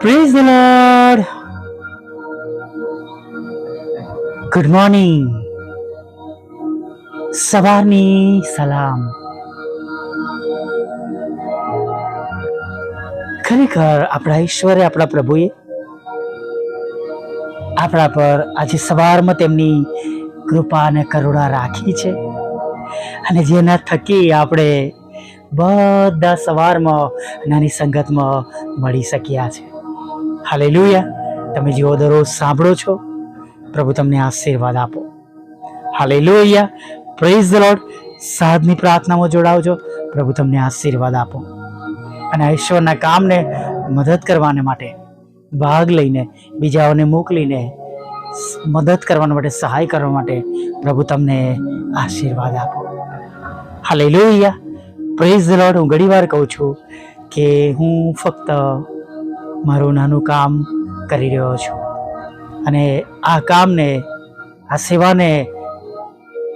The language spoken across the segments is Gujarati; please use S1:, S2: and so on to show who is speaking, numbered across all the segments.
S1: Praise the lord good morning સવારની સલામ ખરેખર આપણા ઈશ્વરે, આપણા પ્રભુએ આપણા પર આજે સવારમાં તેમની કૃપા અને કરુણા રાખી છે. અને જેના થકી આપણે બધા સવારમાં નાની સંગતમાં મળી શક્યા છે. હાલેલુયા. તમે જેવો દરરોજ સાંભળો છો, પ્રભુ તમને આશીર્વાદ આપો. હાલેલુયા. પ્રેઝ ધ લોર્ડ સાધની પ્રાર્થનામાં જોડાવજો, પ્રભુ તમને આશીર્વાદ આપો. અને ઈશ્વરના કામને મદદ કરવાને માટે ભાગ લઈને, બીજાઓને મોકલીને, મદદ કરવા માટે, સહાય કરવા માટે પ્રભુ તમને આશીર્વાદ આપો. હાલેલુયા. પ્રેઝ ધ લોર્ડ હું ઘણીવાર કહું છું કે હું ફક્ત મારું નાનું કામ કરી રહ્યો છું. અને આ કામને, આ સેવાને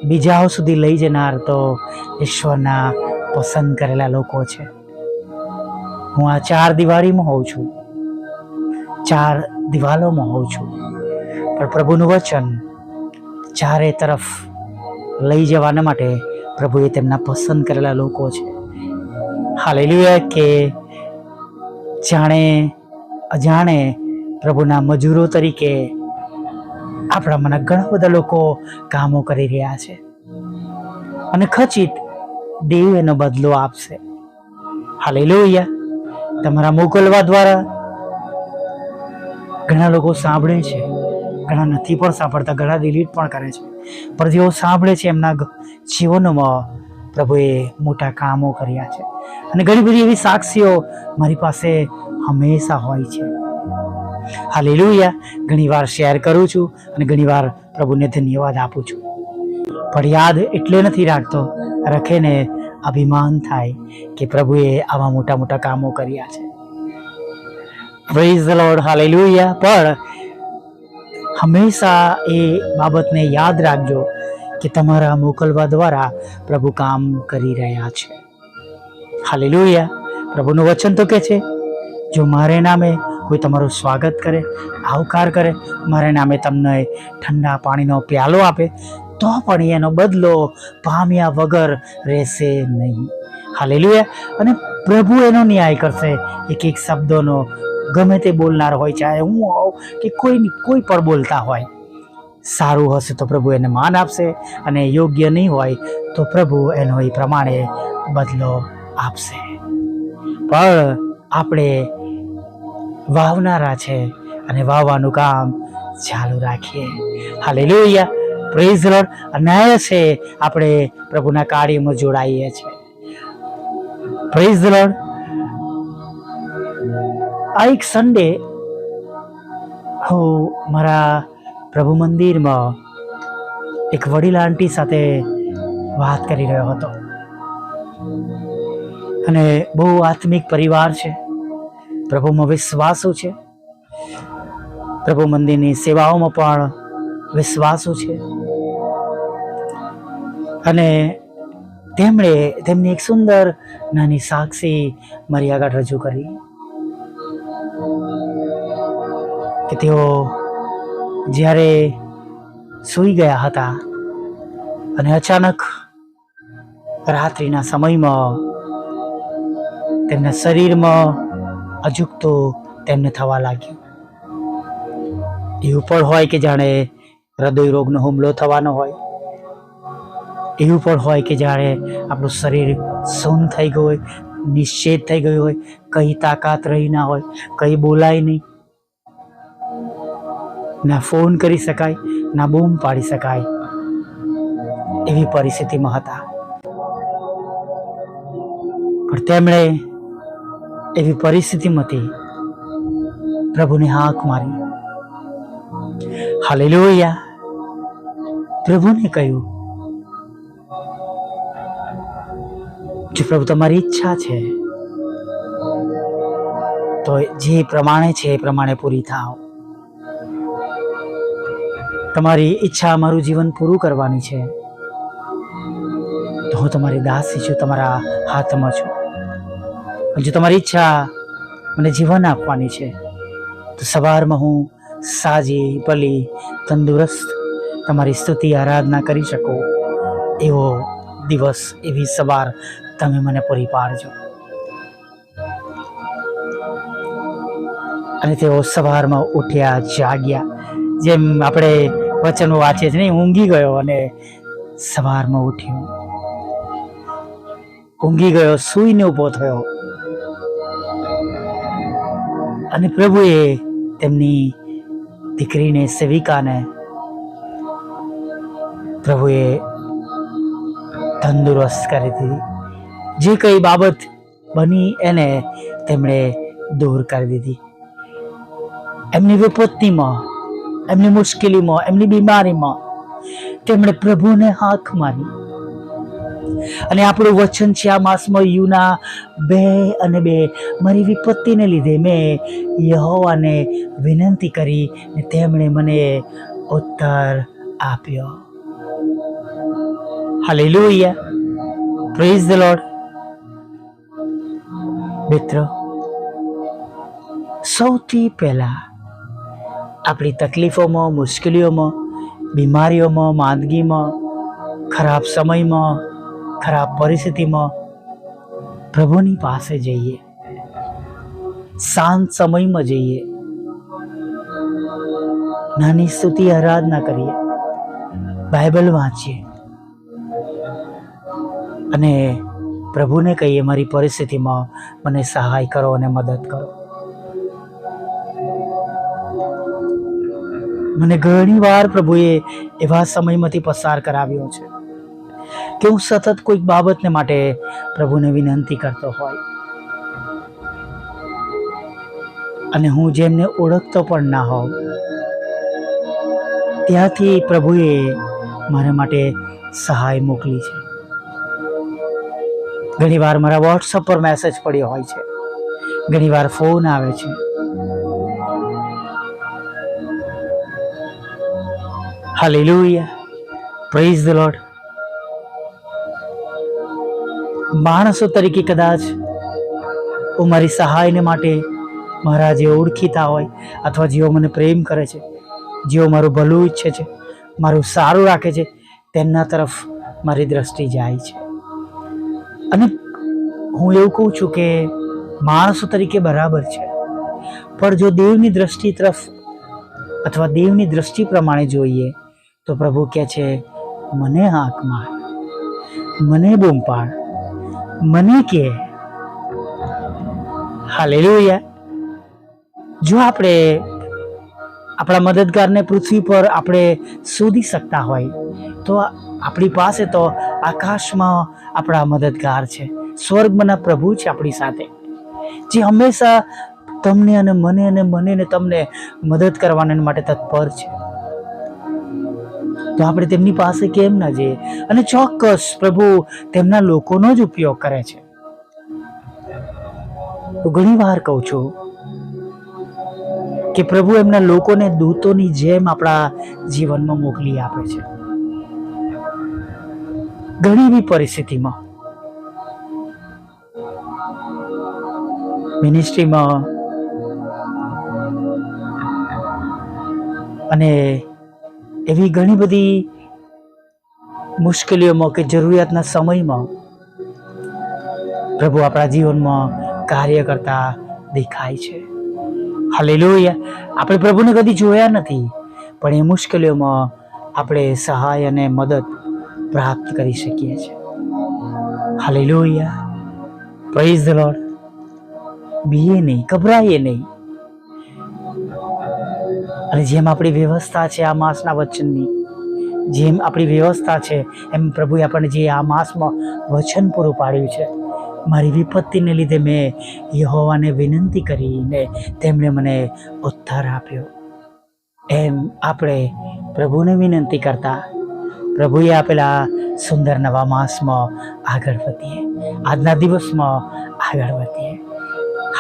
S1: બીજાઓ સુધી લઈ જનાર તો ઈશ્વરના પસંદ કરેલા લોકો છે. હું આ ચાર દિવાળીમાં હોઉં છું. ચાર દિવાલોમાં હોઉં છું. પણ પ્રભુનું વચન ચારે તરફ લઈ જવાના માટે પ્રભુએ તેમના પસંદ કરેલા લોકો છે. હાલેલુયા, કે જાણે, અજાણે પ્રભુના મજૂરો તરીકે આપણામાંના ઘણા બધા લોકો કામો કરી રહ્યા છે. અને ખચિત દેવ એનો બદલો આપશે. હાલેલુયા. તમારા મોકલવા દ્વારા ઘણા લોકો સાંભળે છે. ઘણા નથી પણ સાંભળતા, ઘણા ડિલીટ પણ કરે છે. પણ જેઓ સાંભળે છે, એમના જીવનોમાં પ્રભુએ મોટા કામો કર્યા છે. અને ઘણી બધી એવી સાક્ષીઓ મારી પાસે હંમેશા હોય છે. હાલેલુયા. ઘણીવાર શેર કરું છું અને ઘણીવાર પ્રભુને ધન્યવાદ આપું છું. પણ યાદ એટલે નથી રાખતો, રખેને અભિમાન થાય કે પ્રભુએ આવા મોટા મોટા કામો કર્યા છે. Praise lord hallelujah. પણ હંમેશા એ બાબતને યાદ રાખજો કે તમારા મોકલવા દ્વારા પ્રભુ કામ કરી રહ્યા છે. હાલેલુયા. પ્રભુનું વચન તો કે છે, જો મારે નામે કોઈ તમારું સ્વાગત કરે, આવકાર કરે, મારે નામે તમને ઠંડા પાણીનો પ્યાલો આપે, તો પણ એનો બદલો પામ્યા વગર રહેશે નહીં. હાલેલુયા. અને પ્રભુ એનો ન્યાય કરશે. એક એક શબ્દોનો ગમે તે બોલનાર હોય, ચાહે હું હોઉં કે કોઈ કોઈ પણ બોલતા હોય. સારું હશે તો પ્રભુ એને માન આપશે અને યોગ્ય નહીં હોય તો પ્રભુ એનો એ પ્રમાણે બદલો આપશે. પણ આપણે વાવનારા છે અને વાવવાનું કામ ચાલુ રાખીએ. હાલેલુયા. પ્રેઝ રોડ છે, આપણે પ્રભુના કાર્યમાં જોડાઈએ છીએ પ્રેઝ રોડ આ એક સન્ડે હું મારા પ્રભુ મંદિરમાં એક વડીલ આંટી સાથે વાત કરી રહ્યો હતો. અને બહુ આત્મિક પરિવાર છે. પ્રભુમાં વિશ્વાસુ છે. પ્રભુ મંદિરની સેવાઓમાં પણ વિશ્વાસુ છે. અને તેમણે તેમની એક સુંદર નાની સાક્ષી મારી આગળ રજૂ કરી. કે તેઓ જ્યારે સૂઈ ગયા હતા અને અચાનક રાત્રિના સમયમાં તેમના શરીરમાં અજુકતું તેમને થવા લાગ્યું. એવું પણ હોય કે જાણે હૃદય રોગનો હુમલો થવાનો હોય. એવું પણ હોય કે જાણે આપણું શરીર સૂન થઈ ગયું હોય, નિશ્ચેત થઈ ગયું હોય, કઈ તાકાત રહી ના હોય, કઈ બોલાય નહીં. ના ફોન કરી શકાય, ના બૂમ પાડી શકાય. એવી પરિસ્થિતિમાં હતા. પણ તેમણે એવી પરિસ્થિતિમાંથી પ્રભુને હાંક મારી. હાલેલુયા. પ્રભુને કહ્યું, જો પ્રભુ તમારી ઈચ્છા છે, તો જે પ્રમાણે છે એ પ્રમાણે પૂરી થાવ તમારી ઈચ્છા મારું જીવન પૂરું કરવાની છે. તો હું તમારી દાસી છું, તમારા હાથમાં છું. જો તમારી ઈચ્છા મને જીવન આપવાની છે, તો સવારમાં હું સાજી ભલી તંદુરસ્ત તમારી સ્તુતિ, આરાધના કરી શકું. એવો દિવસ, એવી સવાર તમે મને પૂરી પાડજો. અને તેઓ સવારમાં ઉઠ્યા, જાગ્યા. જેમ આપણે વચનો વાંચે છે નહીં ઊંઘી ગયો અને સવારમાં ઉઠ્યો. ઊંઘી ગયો, સૂઈને ઊભો થયો. અને પ્રભુએ તેમની દીકરીને, સેવિકાને પ્રભુએ તંદુરસ્ત કરી દીધી. જે કઈ બાબત બની એને તેમણે દૂર કરી દીધી. એમની વિપત્તિમાં એમની મુશ્કેલીમાં, એમની બીમારીમાં. તેમણે પ્રભુને હાથ મારી. અને આપણું વચન છે આ માસમાં યુના બે અને બે. મારી વિપત્તિને લીધે મેં યહોવાને વિનંતી કરી ને તેમણે મને ઉત્તર આપ્યો. હાલેલુયા. પ્રેઝ ધ લોર્ડ મિત્રો, સૌથી પહેલા આપણી તકલીફોમાં, મુશ્કેલીઓમાં, બીમારીઓમાં, માંદગીમાં, ખરાબ સમયમાં, ખરાબ પરિસ્થિતિમાં પ્રભુની પાસે જઈએ. શાંત સમયમાં જઈએ. નાની સ્તુતિ, આરાધના કરીએ. બાઇબલ વાંચીએ. અને પ્રભુને કહીએ, મારી પરિસ્થિતિમાં મને સહાય કરો અને મદદ કરો. મને ઘણી વાર પ્રભુએ એવા સમયમાંથી પસાર કરાવ્યો છે કે હું સતત કોઈક બાબતને માટે પ્રભુને વિનંતી કરતો હોય. અને હું જેમને ઓળખતો પણ ના હોઉં, ત્યાંથી પ્રભુએ મારા માટે સહાય મોકલી છે. ઘણીવાર મારા વોટ્સઅપ પર મેસેજ પડ્યો હોય છે. ઘણીવાર ફોન આવે છે. હાલેલુયા પ્રેઝ ધ લોર્ડ માણસો તરીકે કદાચ હું મારી સહાયને માટે મારા જે ઓળખીતા હોય અથવા જેઓ મને પ્રેમ કરે છે, જેઓ મારું ભલું ઈચ્છે છે, મારું સારું રાખે છે, તેમના તરફ મારી દ્રષ્ટિ જાય છે. અને હું એવું કહું છું કે માણસો તરીકે બરાબર છે. પણ જો દેવની દ્રષ્ટિ તરફ અથવા દેવની દ્રષ્ટિ પ્રમાણે જોઈએ તો પ્રભુ કહે છે, મને હાંક માર. મને બૂમ પાડ. મને કે. હાલેલુયા. જો આપણે આપણા મદદગારને પૃથ્વી પર આપણે શોધી શકતા હોય, તો આપણી પાસે તો આકાશમાં આપણા મદદગાર છે, સ્વર્ગમાંના પ્રભુ છે આપણી સાથે. જે હંમેશા તમને અને મને અને મને ને તમને મદદ કરવાના માટે તત્પર છે. તો આપણે તેમની પાસે કેમ ના જઈએ? અને ચોક્કસ પ્રભુ તેમના લોકોનો જ ઉપયોગ કરે છે. તો ઘણી વાર કહું છું કે પ્રભુ એમના લોકોને દૂતોની જેમ આપણા જીવનમાં મોકલી આપે છે. ઘણી એવી પરિસ્થિતિમાં. મિનિસ્ટ્રીમાં અને એવી ઘણી બધી મુશ્કેલીઓમાં કે જરૂરિયાતના સમયમાં પ્રભુ આપણા જીવનમાં કાર્ય કરતા દેખાય છે. હાલેલુયા. આપણે પ્રભુને કદી જોયા નથી, પણ એ મુશ્કેલીઓમાં આપણે સહાય અને મદદ પ્રાપ્ત કરી શકીએ છીએ. હાલેલુયા. પ્રેઝ ધ લોર્ડ બીએ નહીં, ગભરાઈએ નહીં. અને જેમ આપણી વ્યવસ્થા છે આ માસના વચનની, જેમ આપણી વ્યવસ્થા છે એમ પ્રભુએ આપણને જે આ માસમાં વચન પૂરું પાડ્યું છે, મારી વિપત્તિને લીધે મેં યહોવાને વિનંતી કરીને તેમણે મને ઉત્તર આપ્યો. એમ આપણે પ્રભુને વિનંતી કરતા પ્રભુએ આપેલા સુંદર નવા માસમાં આગળ વધીએ, આજના દિવસમાં આગળ વધીએ.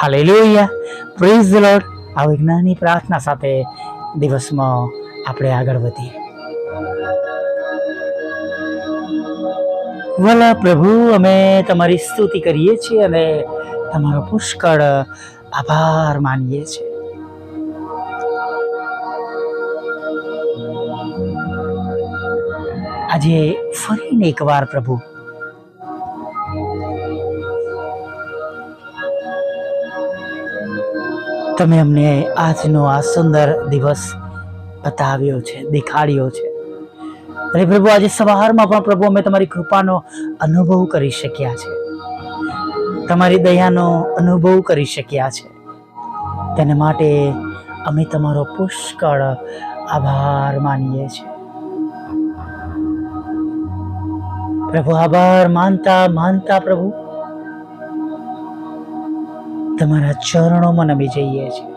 S1: હાલેલુયા. પ્રેઝ ધ આવી જ્ઞાની પ્રાર્થના સાથે દિવસમાં આપણે આગળ વધીએ. વલા પ્રભુ, અમે તમારી સ્તુતિ કરીએ છીએ અને તમારો પુષ્કળ આભાર માનીએ છીએ. આજે ફરીને એકવાર પ્રભુ તમે અમને આજનો આ સુંદર દિવસ બતાવ્યો છે, દેખાડ્યો છે. અને પ્રભુ, આજે સવારમાં પણ પ્રભુ અમે તમારી કૃપાનો અનુભવ કરી શક્યા છે. તમારી દયાનો અનુભવ કરી શક્યા છે. તેને માટે અમે તમારો પુષ્કળ આભાર માનીએ છીએ. પ્રભુ, આભાર માનતા માનતા પ્રભુ. તમારા ચરણોમાં નમી જઈએ છીએ.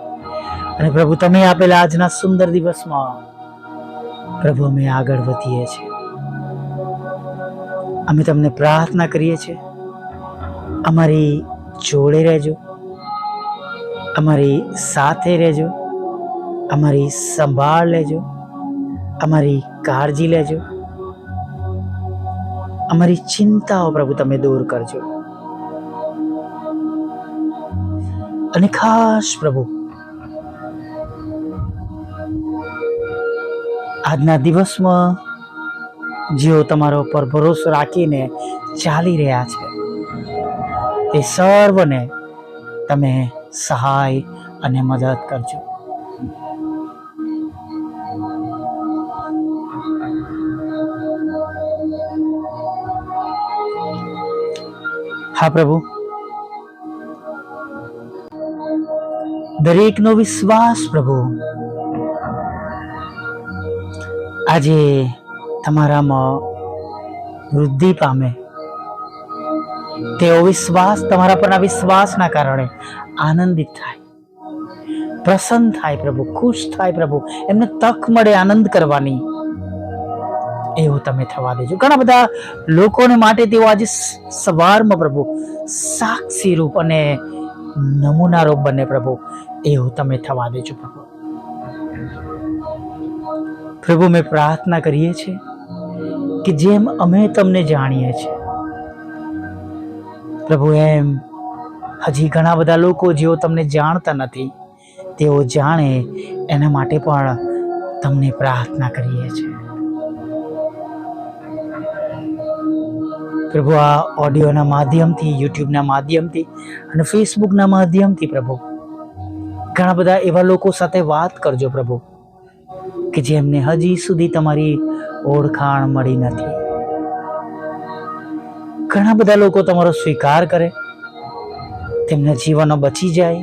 S1: અને પ્રભુ, તમે આપેલા આજના સુંદર દિવસમાં પ્રભુ, અમે આગળ વધીએ છીએ. અમે તમને પ્રાર્થના કરીએ છીએ. અમારી જોડે રહેજો. અમારી સાથે રહેજો. અમારી સંભાળ લેજો. અમારી કાળજી લેજો. અમારી ચિંતાઓ પ્રભુ, તમે દૂર કરજો. અને ખાસ પ્રભુ. આજના દિવસમાં જેઓ તમારો પર ભરોસો રાખીને ચાલી રહ્યા છે, તે સર્વને તમે સહાય અને મદદ કરજો. હા પ્રભુ. દરેકનો વિશ્વાસ પ્રભુ. આજે તમારામાં વૃદ્ધિ પામે. તેઓ વિશ્વાસ, તમારા પરના વિશ્વાસના કારણે આનંદિત થાય. પ્રસન્ન થાય પ્રભુ, ખુશ થાય પ્રભુ. એમને તક મળે આનંદ કરવાની. એવું તમે થવા દેજો. ઘણા બધા લોકોને માટે તેઓ આજે સવારમાં પ્રભુ, સાક્ષી રૂપ અને નમૂના રૂપ બને પ્રભુ. એવું તમે થવા દેજો પ્રભુ. પ્રભુ મેં પ્રાર્થના કરીએ છીએ કે જેમ અમે તમને જાણીએ છીએ. પ્રભુ, એમ હજી ઘણા બધા લોકો જેઓ તમને જાણતા નથી, તેઓ જાણે એના માટે પણ તમને પ્રાર્થના કરીએ છીએ. પ્રભુ, આ ઓડિયોના માધ્યમથી યુટ્યુબના માધ્યમથી અને ફેસબુકના માધ્યમથી પ્રભુ ઘણા બધા એવા લોકો સાથે વાત કરજો પ્રભુ, કે જેમને હજી સુધી તમારી ઓળખાણ મળી નથી. ઘણા બધા લોકો તમારો સ્વીકાર કરે, તેમના જીવનો બચી જાય.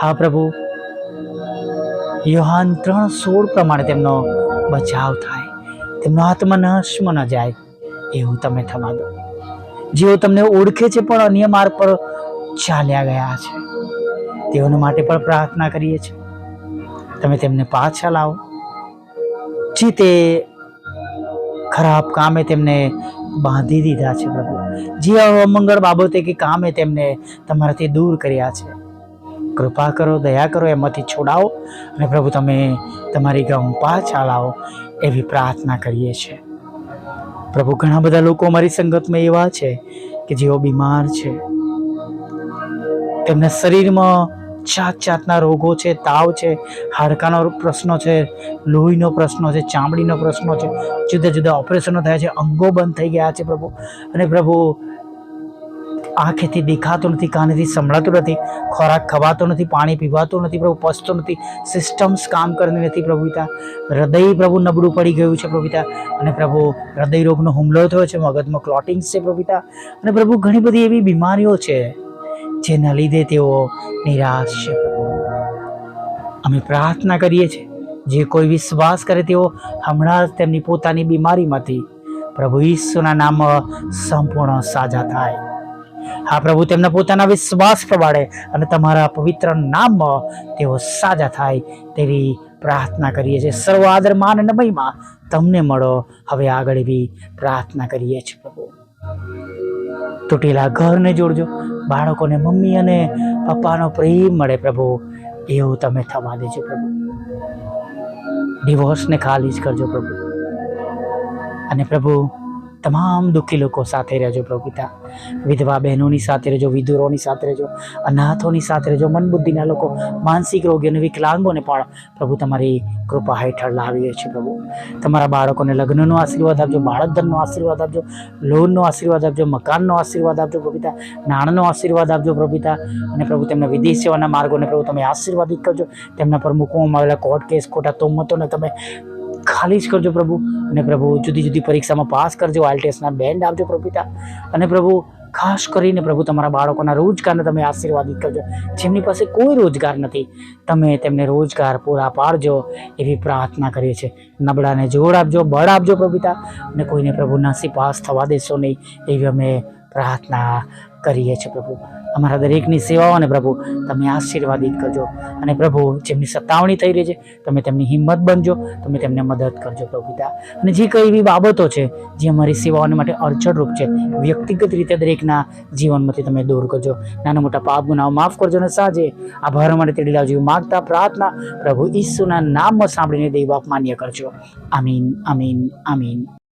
S1: હા પ્રભુ, યોહાન ત્રણ સોળ પ્રમાણે તેમનો બચાવ થાય. તેમનો આત્મા નાશમાં ન જાય, એવું તમે થવા દો. જેઓ તમને ઓળખે છે પણ અન્ય માર્ગ પર ચાલ્યા ગયા છે. તેઓને માટે પણ પ્રાર્થના કરીએ છીએ. તમે તેમને પાછા લાવો. જે તે ખરાબ કામે તેમને બાંધી દીધા છે પ્રભુ. જે અમંગળ બાબતે કે કામે તેમને તમારાથી દૂર કર્યા છે. કૃપા કરો, દયા કરો, એમાંથી છોડાવો અને પ્રભુ તમે તમારી ગામ પાછા લાવો એવી પ્રાર્થના કરીએ છીએ. પ્રભુ, ઘણા બધા લોકો અમારી સંગતમાં એવા છે કે જેઓ બીમાર છે. તેમના શરીરમાં જાત જાતના રોગો છે, તાવ છે, હાડકાનો પ્રશ્નો છે, લોહીનો પ્રશ્નો છે, ચામડીનો પ્રશ્નો છે જુદા જુદા ઓપરેશનો થયા છે, અંગો બંધ થઈ ગયા છે પ્રભુ. અને પ્રભુ, આંખેથી દેખાતું નથી, કાનેથી સંભળાતું નથી, ખોરાક ખવાતો નથી, પાણી પીવાતું નથી, પ્રભુ, પચતું નથી, સિસ્ટમ્સ કામ કરતી નથી પ્રભુ પિતા. હૃદય પ્રભુ નબળું પડી ગયું છે પ્રભુ અને પ્રભુ, હૃદય રોગનો હુમલો થયો છે, મગજમાં ક્લોટિંગ્સ છે પ્રભુ અને પ્રભુ, ઘણી બધી એવી બીમારીઓ છે. જેના લીધે તેઓ નિરાશ છે. અમે પ્રાર્થના કરીએ છીએ, જે કોઈ વિશ્વાસ કરે તેઓ હમણાં જ તેમની પોતાની બીમારીમાંથી પ્રભુ ઈસુના નામમાં સંપૂર્ણ સાજા થાય. હા, પ્રભુ તેમના પોતાના વિશ્વાસ પ્રમાણે અને તમારા પવિત્ર નામમાં તેઓ સાજા થાય તેવી પ્રાર્થના કરીએ છીએ. સર્વ આદર માન અને મહિમા તમને મળો. હવે આગળ એવી પ્રાર્થના કરીએ છીએ પ્રભુ. તૂટેલા ઘરને જોડજો બાળકોને મમ્મી અને પપ્પાનો પ્રેમ મળે પ્રભુ, એવું તમે થવા દેજો પ્રભુ. ડિવોર્સને ખાલી જ કરજો પ્રભુ. અને પ્રભુ તમામ દુઃખી લોકો સાથે રહેજો પ્રભુ વિધવા બહેનોની સાથે રહેજો, વિધુરોની સાથે રહેજો, અનાથોની સાથે રહેજો મન બુદ્ધિના લોકો, માનસિક રોગી અને વિકલાંગોને પણ પ્રભુ તમારી કૃપા હેઠળ લાવીએ છીએ પ્રભુ. તમારા બાળકોને લગ્નનો આશીર્વાદ આપજો બાળક ધનનો આશીર્વાદ આપજો, લોનનો આશીર્વાદ આપજો, મકાનનો આશીર્વાદ આપજો પ્રભુ પિતા, નાણાંનો આશીર્વાદ આપજો પ્રભુ અને પ્રભુ તેમના વિદેશ સેવાના માર્ગોને પ્રભુ તમે આશીર્વાદિત કરજો. તેમના પર મૂકવામાં આવેલા કોર્ટ કેસ ખોટા તોમતોને તમે ખાલી જ કરજો પ્રભુ. અને પ્રભુ, જુદી જુદી પરીક્ષામાં પાસ કરજો આલટેસ્ટના બેન્ડ આપજો પ્રભુતા. અને પ્રભુ, ખાસ કરીને પ્રભુ, તમારા બાળકોના રોજગારને તમે આશીર્વાદિત કરજો. જેમની પાસે કોઈ રોજગાર નથી, તમે તેમને રોજગાર પૂરા પાડજો એવી પ્રાર્થના કરીએ છીએ. નબળાને જોડ આપજો, બળ આપજો પ્રભુતા. અને કોઈને પ્રભુ નાસી પાસ થવા દેશો નહીં, એવી અમે પ્રાર્થના કરીએ છીએ પ્રભુ. અમારા દરેકની સેવાઓને પ્રભુ, તમે આશીર્વાદિત કરજો. અને પ્રભુ, જેમની સતાવણી થઈ રહી છે, તમે તેમની હિંમત બનજો, તમે તેમને મદદ કરજો પ્રભુ પિતા. અને જે કઈ એવી બાબતો છે, જે અમારી સેવાઓને માટે અડચણરૂપ છે, વ્યક્તિગત રીતે દરેકના જીવનમાંથી તમે દૂર કરજો. નાના મોટા પાપ ગુનાઓ માફ કરજો અને સાજે આભાર માટે તેડી લાવજો માગતા પ્રાર્થના પ્રભુ ઈસુના નામમાં સાંભળીને દેવ આપ માન્ય કરજો. આમીન આમીન આમીન.